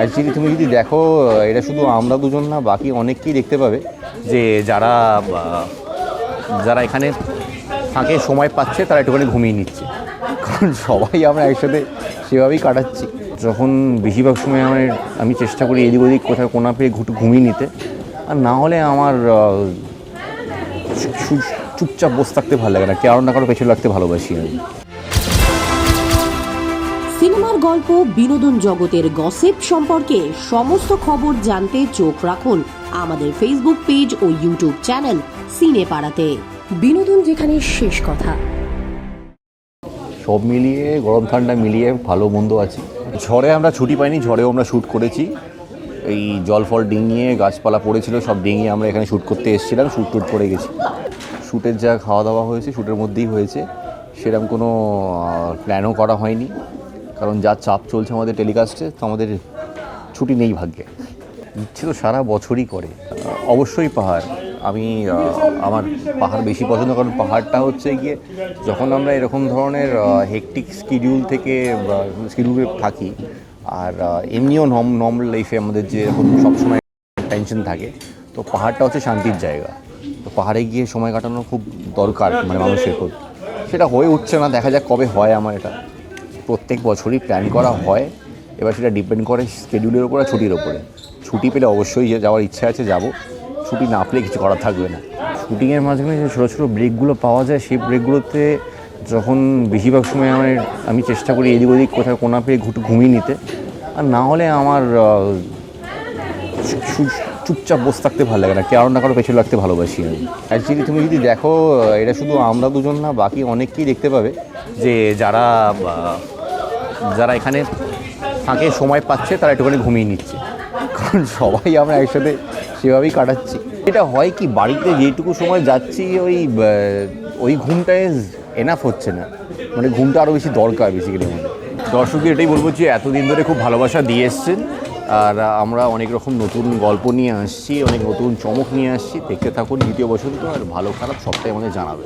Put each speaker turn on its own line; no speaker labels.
Actually তুমি যদি দেখো, এটা শুধু আমরা দুজন না, বাকি অনেককেই দেখতে পাবে যে যারা যারা এখানে ফাঁকে সময় পাচ্ছে, তারা একটুখানি ঘুমিয়ে নিচ্ছে। কারণ সবাই আমরা একসাথে সেভাবেই কাটাচ্ছি। যখন বেশিরভাগ সময় আমার, আমি চেষ্টা করি এদিক ওদিক কোথাও কোনা পেয়ে ঘুটু, ঘুমিয়ে নিতে। আর না হলে আমার চুপচাপ বসে থাকতে ভালো লাগে না। কারণ না কারও পেছনে লাগতে ভালোবাসি আমি।
সিনেমার গল্প, বিনোদন জগতের গসিপ সম্পর্কে সমস্ত খবর জানতে চোখ রাখুন আমাদের ফেসবুক পেজ ও ইউটিউব চ্যানেল সিনে পাড়াতে বিনোদন যেখানে শেষ কথা।
সব মিলিয়ে, গরম ঠান্ডা মিলিয়ে ভালো মন্দ আছে। ঝড়ে আমরা ছুটি পাইনি, ঝড়েও আমরা শ্যুট করেছি। এই জল ফল ডিঙিয়ে গাছপালা পড়েছিল, সব ডিঙিয়ে আমরা এখানে শ্যুট করতে এসেছিলাম শ্যুট টুট করে গেছি। শ্যুটের যা খাওয়া দাওয়া হয়েছে শ্যুটের মধ্যেই হয়েছে। সেরকম কোনো প্ল্যানও করা হয়নি। কারণ যা চাপ চলছে আমাদের টেলিকাস্টে, তো আমাদের ছুটি নেই ভাগ্যে। ইচ্ছে তো সারা বছরই করে। অবশ্যই পাহাড়। আমি আমার পাহাড় বেশি পছন্দ, কারণ পাহাড়টা হচ্ছে গিয়ে যখন আমরা এরকম ধরনের হেকটিক স্কিডিউল থেকে স্কিডিউলে থাকি, আর এমনিও নম নর্মাল লাইফে আমাদের যে এরকম সবসময় টেনশন থাকে, তো পাহাড়টা হচ্ছে শান্তির জায়গা। তো পাহাড়ে গিয়ে সময় কাটানো খুব দরকার মানে মানুষের খুব সেটা হয়ে উঠছে না, দেখা যাক কবে হয় আমার এটা। প্রত্যেক বছরই প্ল্যান করা হয়। এবার সেটা ডিপেন্ড করে স্কেডিউলের ওপর আর ছুটির ওপরে ছুটি পেলে অবশ্যই যাওয়ার ইচ্ছা আছে যাব। ছুটি না পেলে কিছু করার থাকবে না। শুটিংয়ের মাঝখানে যে ছোটো ছোটো ব্রেকগুলো পাওয়া যায় সেই ব্রেকগুলোতে যখন বেশিরভাগ সময় আমার আমি চেষ্টা করি এদিক ওদিক কোথাও কোনা পেয়ে ঘুটু ঘুমিয়ে নিতে। আর না হলে আমার চুপচাপ বসে থাকতে ভালো লাগে না। কারণ না কারও পেছনে লাগতে ভালোবাসি আমি। অ্যাকচুয়ালি তুমি যদি দেখো এটা শুধু আমরা দুজন না বাকি অনেককেই দেখতে পাবে যে যারা যারা এখানে ফাঁকে সময় পাচ্ছে, তারা একটুখানি ঘুমিয়ে নিচ্ছে। কারণ সবাই আমরা একসাথে সেভাবেই কাটাচ্ছি। এটা হয় কি, বাড়িতে যেটুকু সময় যাচ্ছি, ওই ওই ঘুমটায় এনাফ হচ্ছে না। মানে ঘুমটা আরও বেশি দরকার বেসিক্যালি আমাদের দর্শকদের এটাই বলব যে, এতদিন ধরে খুব ভালোবাসা দিয়ে এসছেন। আর আমরা অনেক রকম নতুন গল্প নিয়ে আসছি, অনেক নতুন চমক নিয়ে আসছি। দেখতে থাকুন দ্বিতীয় বসন্ত, আর ভালো খারাপ সবটাই আমাদের জানাবে